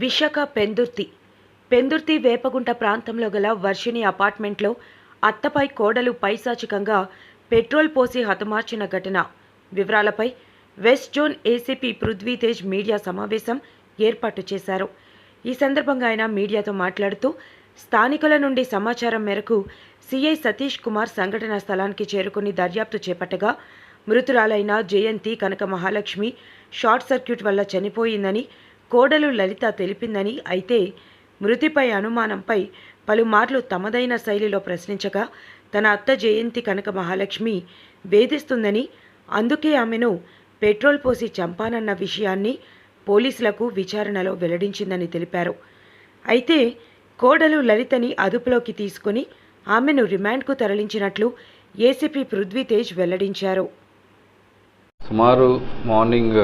విశాఖ పెందుర్తి. పెందుర్తి వేపగుంట ప్రాంతంలో గల వర్షిణి అపార్ట్మెంట్లో అత్తపై కోడలు పైశాచికంగా పెట్రోల్ పోసి హతమార్చిన ఘటన. వివరాలపై west zone ACP Prithvitej media సమావేశం ఏర్పాటు చేశారు. ఈ సందర్భంగా ఆయన మీడియాతో మాట్లాడుతూ స్థానికుల నుండి సమాచారం మేరకు సిఐ సతీష్ కుమార్ సంఘటనా స్థలానికి చేరుకుని దర్యాప్తు చేపట్టగా మృతురాలైన జయంతి కనక మహాలక్ష్మి షార్ట్ సర్క్యూట్ వల్ల చనిపోయిందని కోడలు లలిత తెలిపిందని అయితే మృతిపై అనుమానంపై పలుమార్లు తమదైన శైలిలో ప్రశ్నించగా తన అత్త జయంతి కనక మహాలక్ష్మి వేధిస్తుందని అందుకే ఆమెను పెట్రోల్ పోసి చంపానన్న విషయాన్ని పోలీసులకు విచారణలో వెల్లడించిందని తెలిపారు. అయితే కోడలు లలితని అదుపులోకి తీసుకుని ఆమెను రిమాండ్కు తరలించినట్లు ఏసీపీ పృథ్వీతేజ్ వెల్లడించారు. సుమారు మార్నింగ్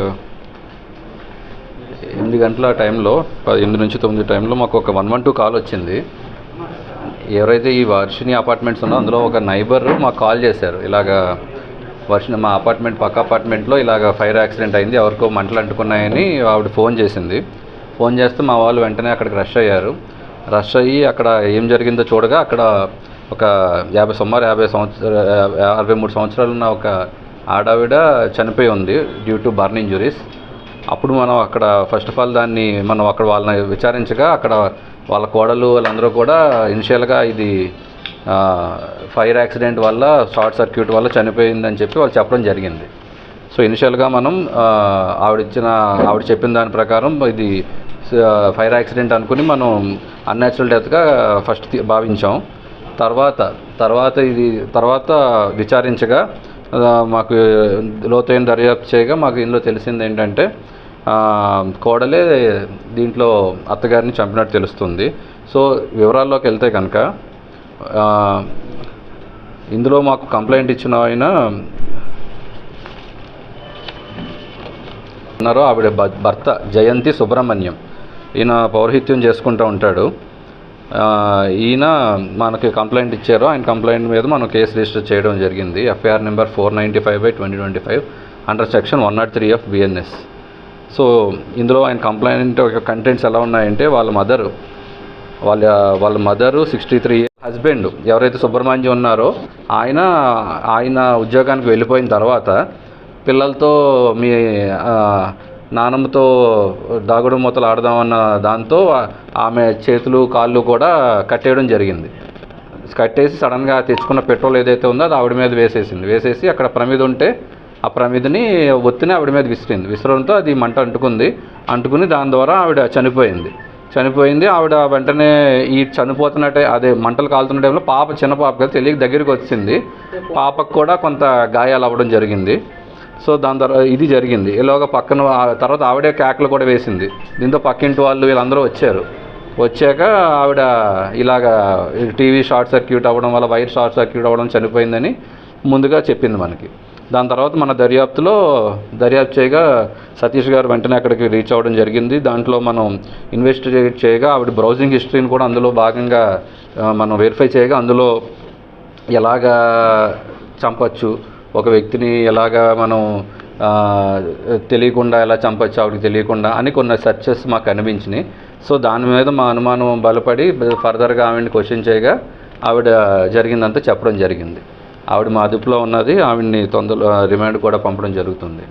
ఎనిమిది గంటల టైంలో ఎనిమిది నుంచి తొమ్మిది టైంలో మాకు ఒక వన్ వన్ టూ కాల్ వచ్చింది. ఎవరైతే ఈ వర్షిని అపార్ట్మెంట్స్ ఉన్నో అందులో ఒక నైబర్ మాకు కాల్ చేశారు. ఇలాగా వర్షిని మా అపార్ట్మెంట్ పక్క అపార్ట్మెంట్లో ఇలాగ ఫైర్ యాక్సిడెంట్ అయింది ఎవరికో మంటలు అంటుకున్నాయని ఆవిడ ఫోన్ చేసింది. ఫోన్ చేస్తే మా వాళ్ళు వెంటనే అక్కడికి రష్ అయ్యారు. రష్ అయ్యి అక్కడ ఏం జరిగిందో చూడగా అక్కడ ఒక యాభై సుమారు యాభై సంవత్సర అరవై మూడు సంవత్సరాలు ఉన్న ఒక ఆడావిడ చనిపోయి ఉంది డ్యూ టు బర్న్ ఇంజురీస్ అప్పుడు మనం అక్కడ ఫస్ట్ ఆఫ్ ఆల్ దాన్ని మనం అక్కడ వాళ్ళని విచారించగా అక్కడ వాళ్ళ కోడలు వాళ్ళందరూ కూడా ఇనిషియల్గా ఇది ఫైర్ యాక్సిడెంట్ వల్ల షార్ట్ సర్క్యూట్ వల్ల చనిపోయిందని చెప్పి వాళ్ళు చెప్పడం జరిగింది. సో ఇనిషియల్గా మనం ఆవిడిచ్చిన ఆవిడ ఇచ్చిన ఆవిడ చెప్పిన దాని ప్రకారం ఇది ఫైర్ యాక్సిడెంట్ అనుకుని మనం అన్యాచురల్ డెత్గా ఫస్ట్ భావించాం. తర్వాత తర్వాత ఇది తర్వాత విచారించగా మాకు లోతైన దర్యాప్తు చేయగా మాకు ఇందులో తెలిసింది ఏంటంటే కోడలే దీంట్లో అత్తగారిని చంపినట్టు తెలుస్తుంది. సో వివరాల్లోకి వెళ్తే కనుక ఇందులో మాకు కంప్లైంట్ ఇచ్చిన ఆయన ఉన్నారో ఆవిడ భర్త జయంతి సుబ్రహ్మణ్యం. ఈయన పౌరహిత్యం చేసుకుంటూ ఉంటాడు. ఈయన మనకి కంప్లైంట్ ఇచ్చారు. ఆయన కంప్లైంట్ మీద మనం కేసు రిజిస్టర్ చేయడం జరిగింది. FIR number four ninety five by twenty twenty five under section one naught three of BNS so ఇందులో ఆయన కంప్లైంట్ కంటెంట్స్ ఎలా ఉన్నాయంటే వాళ్ళ మదరు వాళ్ళ వాళ్ళ మదరు సిక్స్టీ త్రీ హస్బెండ్ ఎవరైతే సుబ్రహ్మణ్యం ఉన్నారో ఆయన ఆయన ఉద్యోగానికి వెళ్ళిపోయిన తర్వాత పిల్లలతో మీ నానమ్మతో దాగుడు మూతలు ఆడదామన్న దాంతో ఆమె చేతులు కాళ్ళు కూడా కట్టేయడం జరిగింది. కట్టేసి సడన్గా తెచ్చుకున్న పెట్రోల్ ఏదైతే ఉందో అది ఆవిడ మీద వేసేసింది. వేసేసి అక్కడ ప్రమిద ఉంటే ఆ ప్రమిదిని ఒత్తిని ఆవిడ మీద విసిరింది. విసరడంతో అది మంట అంటుకుంది. అంటుకుని దాని ద్వారా ఆవిడ చనిపోయింది. చనిపోయింది. ఆవిడ వెంటనే ఈ చనిపోతున్నట్టే అదే మంటలు కాలుతున్న టైంలో పాప చిన్న పాప కదా తెలియక దగ్గరికి వచ్చింది. పాపకు కూడా కొంత గాయాలు అవ్వడం జరిగింది. సో దాని తర్వాత ఇది జరిగింది. ఇలాగ పక్కన తర్వాత ఆవిడే కేకలు కూడా వేసింది. దీంతో పక్కింటి వాళ్ళు వీళ్ళందరూ వచ్చారు. వచ్చాక ఆవిడ ఇలాగా టీవీ షార్ట్ సర్క్యూట్ అవ్వడం వల్ల వైర్ షార్ట్ సర్క్యూట్ అవ్వడం చనిపోయిందని ముందుగా చెప్పింది మనకి. దాని తర్వాత మన దర్యాప్తులో దర్యాప్తు చేయగా సతీష్ గారు వెంటనే అక్కడికి రీచ్ అవ్వడం జరిగింది. దాంట్లో మనం ఇన్వెస్టిగేట్ చేయగా ఆవిడ బ్రౌజింగ్ హిస్టరీని కూడా అందులో భాగంగా మనం వెరిఫై చేయగా అందులో ఎలాగా చంపచ్చు ఒక వ్యక్తిని ఎలాగా మనం తెలియకుండా ఎలా చంపచ్చు ఆవిడకి తెలియకుండా అని కొన్ని సెర్చెస్ మాకు అనిపించినాయి. సో దాని మీద మా అనుమానం బలపడి ఫర్దర్గా ఆవిడని క్వశ్చన్ చేయగా ఆవిడ జరిగిందంతా చెప్పడం జరిగింది. ఆవిడ మా అదుపులో ఉన్నది ఆవిడని తొందరలో రిమాండ్ కూడా పంపడం జరుగుతుంది.